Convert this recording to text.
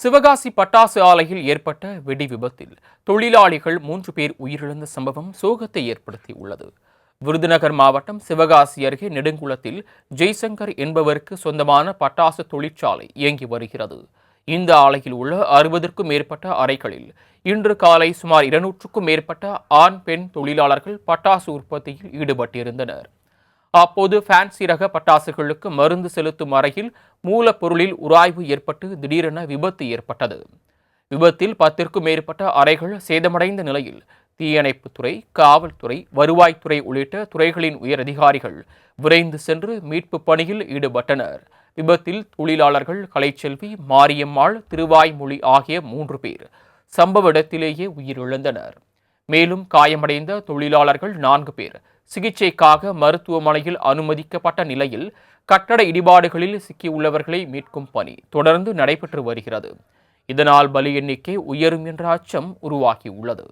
சிவகாசி பட்டாசு ஆலையில் ஏற்பட்ட வெடி விபத்தில் தொழிலாளிகள் மூன்று பேர் உயிரிழந்த சம்பவம் சோகத்தை ஏற்படுத்தியுள்ளது. விருதுநகர் மாவட்டம் சிவகாசி அருகே நெடுங்குளத்தில் ஜெய்சங்கர் என்பவருக்கு சொந்தமான பட்டாசு தொழிற்சாலை இயங்கி வருகிறது. இந்த ஆலையில் உள்ள அறுபதற்கும் மேற்பட்ட அறைகளில் இன்று காலை சுமார் இருநூற்றுக்கும் மேற்பட்ட ஆண் பெண் தொழிலாளர்கள் பட்டாசு உற்பத்தியில் ஈடுபட்டிருந்தனர். அப்போது ஃபேன்சி ரக பட்டாசுகளுக்கு மருந்து செலுத்தும் அறையில் மூலப்பொருளில் உராய்வு ஏற்பட்டு திடீரென விபத்து ஏற்பட்டது. விபத்தில் பத்திற்கும் மேற்பட்ட அறைகள் சேதமடைந்த நிலையில் தீயணைப்புத்துறை காவல்துறை வருவாய்த்துறை உள்ளிட்ட துறைகளின் உயர் அதிகாரிகள் விரைந்து சென்று மீட்பு பணியில் ஈடுபட்டனர். விபத்தில் தொழிலாளர்கள் கலைச்செல்வி மாரியம்மாள் திருவாய்மொழி ஆகிய மூன்று பேர் சம்பவ இடத்திலேயே உயிரிழந்தனர். மேலும் காயமடைந்த தொழிலாளர்கள் நான்கு பேர். சிகிச்சைக்காக மருத்துவமனையில் அனுமதிக்கப்பட்ட நிலையில் கட்டட இடிபாடுகளில் சிக்கியுள்ளவர்களை மீட்கும் பணி தொடர்ந்து நடைபெற்று வருகிறது. இதனால் பலி எண்ணிக்கை உயரும் என்ற அச்சம் உருவாகியுள்ளது.